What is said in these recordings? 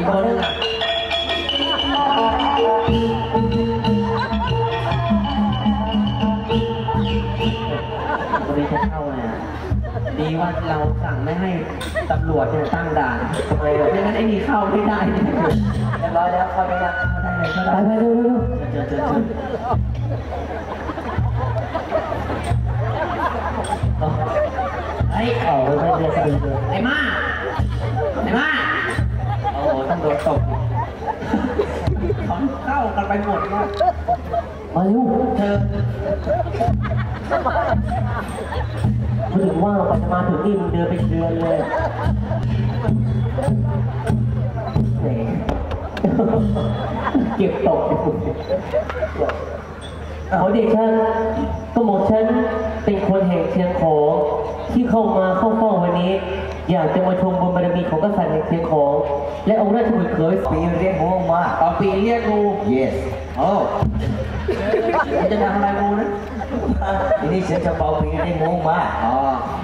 อีกคนนึงอะคนนี้จะเข้าไงอะดีว่าเราสั่งไม่ให้ตำรวจเนี่ยตั้งด่านไม่งั้นไอ้นี่เข้าไม่ได้เรียบร้อยแล้วเข้าไปยังเข้าได้เลยเข้าไปได้ไปเร็วเร็วเจอเจอเจอเฮ้ยออกไปไม่เรียนสะดือเลยไอ้มา โดนตบเขาเข้ากันไปหมดแล้วมาเร็วเธอพูดถึงว่าปัจมาถึงนี่มึงเดินเป็นเดือนเลยแหมเก็บตกเขอเดชะก็หมดฉันเป็นคนแห่งเชียงของที่เข้ามาเข้าเฝ้า นนี้ อยากจะมาชมบุญบารมีของกษัตริย์แห่งเชียงของ และองค์ราชบุตรเขยปีเรียกงูมาต่อปีเรียกงู yes โอ้คุณจะทำอะไรงูนะทีนี้ฉันจะเป่าปีเรียกงูมาอ๋อ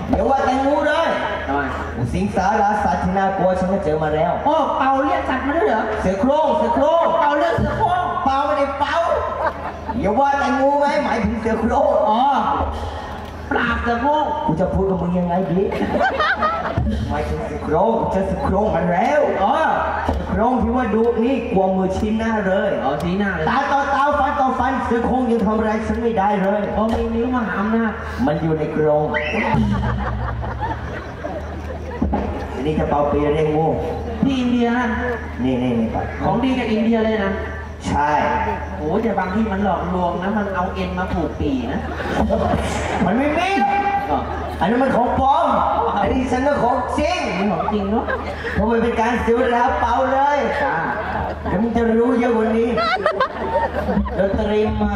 เดี๋ยวว่าแต่งูเลยทำไมสิงสาราสัตว์ที่น่ากลัวฉันก็เจอมาแล้วโอ้เป่าเรียกสัตว์มาด้วยเหรอเสือโคร่งเสือโคร่งเป่าเรียกเสือโคร่งเป่าไม่ได้เป่าอย่าว่าแต่งูไงหมายถึงเสือโคร่งอ๋อ ปราบเสือโคร่งกูจะพูดกับมึงยังไงดีหมายถึงเสือโคร่งเจอเสือโคร่งมันแล้วอ๋อเสือโคร่งที่ว่าดุนี่กลัวมือชิ้นหน้าเลยอ๋อชี้หน้าเลยตาต่อตาฟันต่อฟันเสือโคร่งยังทำอะไรฉันไม่ได้เลยอ๋อมีนิ้วมหาอำนาจมันอยู่ในกรงอันนี้จะเป่าปีเรียกงูที่อินเดียนะนี่นี่นี่ไปของดีกับอินเดียเลยนะ ใช่โอ้แต่บางที่มันหลอกลวงนะมันเอาเอ็นมาผูกปีนะมันไม่มีอ๋ออันนั้นมันของปลอมอันนี้ฉันก็ของจริงนี่ของจริงเนาะเพราะมันเป็นการเสียเวลาเป่าเลยจ้าเดี๋ยวมึงจะรู้เยอะกว่านี้เดี๋ยวเตรียมมา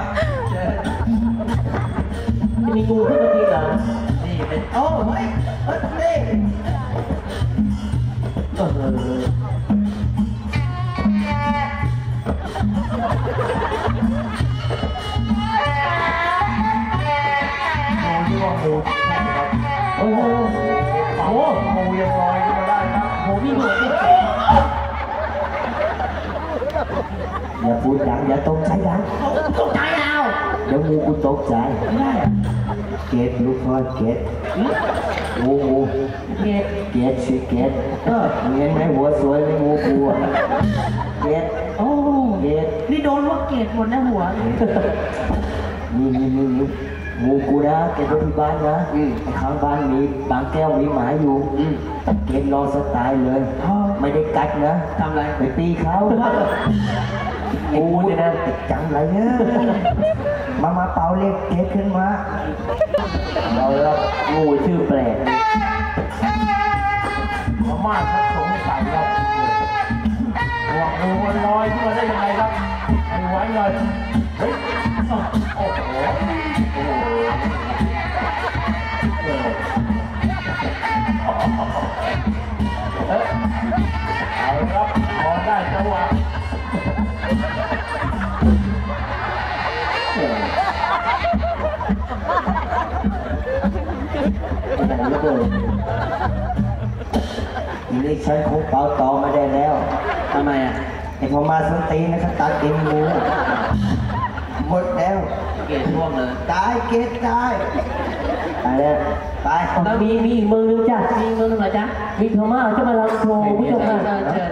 จะมีงูขึ้นมาทีเหรอนี่เป็นโอ้เฮ้ยเฮ้ยนี่ งูยังลอยขึ้นมาได้ครับโหพี่หนวดดิอย่าพูดดังอย่าตกใจดังตกใจเอาเดี๋ยวงูกูตกใจไม่ได้เกตลูกพ่อเกตงูงูเก็บเกตชื่อเกตเออมึงเห็นไหมหัวสวยไม่งูกูอะเกตโอ้เกตนี่โดนลูกเกดหมดนะหัวนี่นี่นี่นี่ งูกูนะเกตไว้ที่บ้านนะไอ้ข้างบ้านมีบางแก้วมีหมาอยู่อืมเกตรอสไตล์เลยอ๋อไม่ได้กัดนะทำอะไร ไปตีเขางูเนี่ยนะจังไรเนี่ยมามาเป่าเรียกเกตขึ้นมาเราแล้วงูชื่อแปลกมาม่าเขาสงสัยครับหัวงูมันลอยขึ้นมาได้ยังไงครับไม่ไหวเลยเฮ้ยโอ้โห ไหนไม่เจอทีนี้ฉันคงเป่าต่อไม่ได้แล้วทำไมอะไอ้พอมาสนตีนนะครับตัดเต็มงูหมดแล้ว เกดร่วงเลย ตายเกตตายตายแล้วตายแล้วมีมีอีกเมืองนึงจ้ะมีเงินเหรอจ๊ะมีพม่าจะมาลำโชว์ผู้ชมเชิค่ะญเชิญ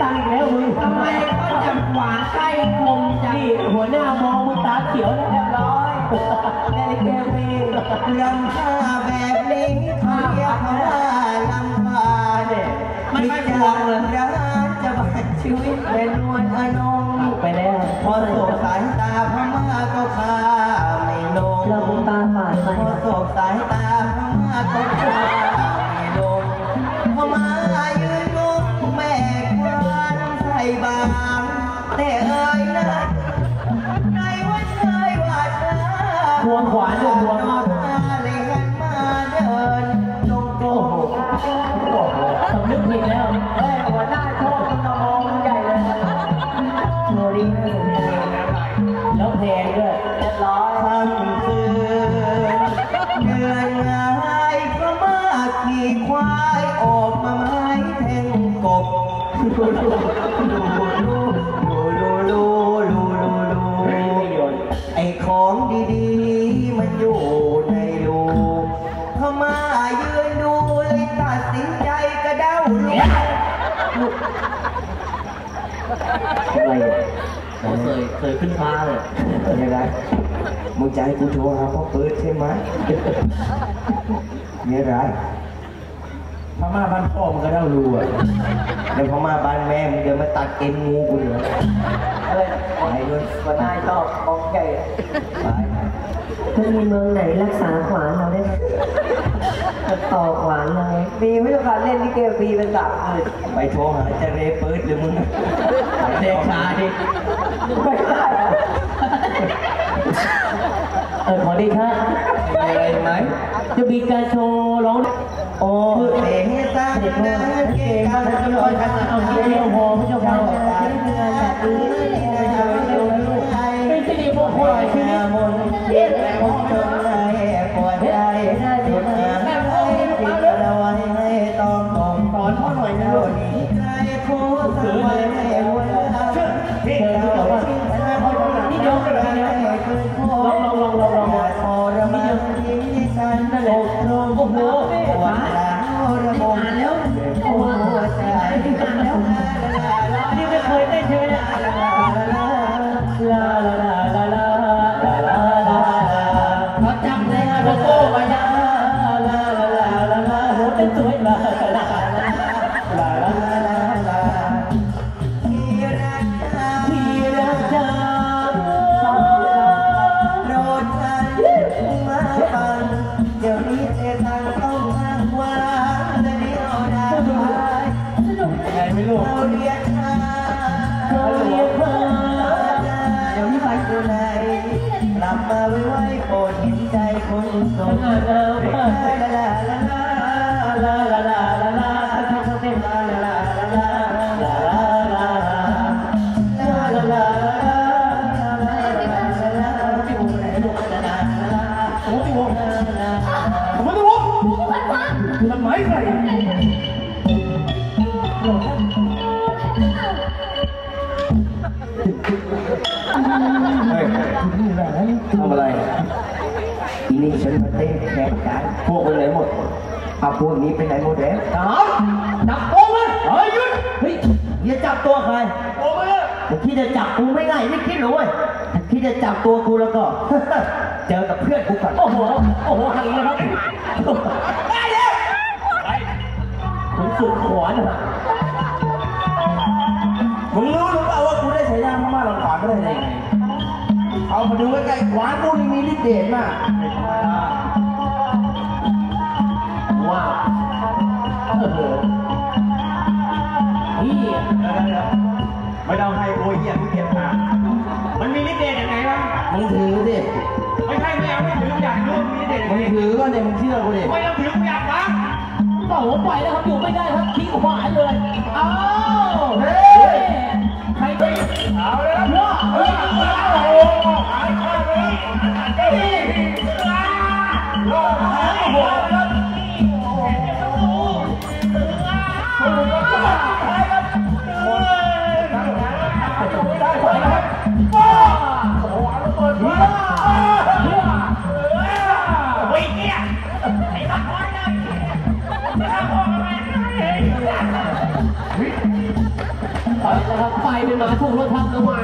ตังค์อีกแล้วมึงทำไมก็จะหวานใกล้คมจังนี่หัวหน้ามองมึงตาเขียวแล้วเรียบร้อยได้ลิเกฟรีลำค่าแบบนี้เขาเรียกว่าลำค่าเนี่ยมันไม่พวงเลยร้านจะมาชีวิตเป็นนวลอนงไปแล้วพอโศกสายตาพม่าก็พาไม่ลงเราตาฝาดไปพอโศกสายตาพม่าก็พา เธอพ ยืนดูเลยตัดสินใจกระเด้าลูกอะไรอะเคยเคยขึ้นฟ้าเลยยังไงมึงจะให้กูโทรหาพ่อเปิดใช่ไหมมีอะไรพม่าบ้านพ่อมันก็ได้รูอะเดี๋ยวพอมาบ้านแม่มึงเดี๋ยวมาตัดเอ็นงูกูเหรอะไรไปด้วยวันน้าชอบมองใหญ่ไปถ้ามีเมืองไหนรักษาขวานเราได้ไหม ต่อขวานเลยมีไม่ต้องการเล่นลิเกฟรีเป็นสามหมื่นไปโทรหาเจเรเปิดหรือมึงเดชาดิไม่ได้อะเออขอดีชะมีอะไรไหมจะมีการโชว์ร้องโอ้เสียงตั้งเดินเก่งกันเอาเดียวพอพระเจ้าค่ะเป็นสิริมงคลในชีวิต เต้นสวยลาลาลาลาลาที่รักจ้าโรดฉันมาฟังเดี๋ยวนี้เอทางต้องทางวางและเดียวดายไงไม่รู้เราเรียกหาเขาเรียกว่าเดี๋ยวนี้ไปอยู่ไหนกลับมาไว้ไว้โปรดเห็นใจคนสดลาลาลา ทำอะไรอีนี่ฉันมาเต้นแข่งกันพวกมันไหนหมดเอาพวกนี้ไปไหนหมดแล้วสามจับโป้งมันเฮ้ยหยุดเฮ้ยอย่าจับตัวใครโป้งมันมึงคิดจะจับกูไม่ง่ายไม่คิดหรอกเว้ยถ้าคิดจะจับตัวกูแล้วก็ เจอกับเพื่อนกูก่อนโอ้โหโอ้โหหันแล้วครับได้แล้วขุนสุดขวานอะ มาดูใกล้ๆขวานกูนี่มีฤทธิ์เดชมากว้าวโอ้โหนี่ไม่ต้องให้โอ้ยเหี้ยกูเก็บมามันมีฤทธิ์เดชยังไงวะมึงถือดิไม่ใช่ไม่เอาไม่ถืออยากรู้ว่ามีฤทธิ์เดชมึงถือก็เนี่ยมึงเชื่อกูดิไม่ต้องถือกูอยากฟังโอ้โหปล่อยแล้วครับอยู่ไม่ได้ครับทิ้งขวานเลยอ้า ขวาครัว้าขวาแล้วเปิดขวาวิ่งเนี่ยไอ้บักคอยเลยจะทำออกอะไให้ไปนะครับไปเป็นหมาถูกรถทับเข้ามา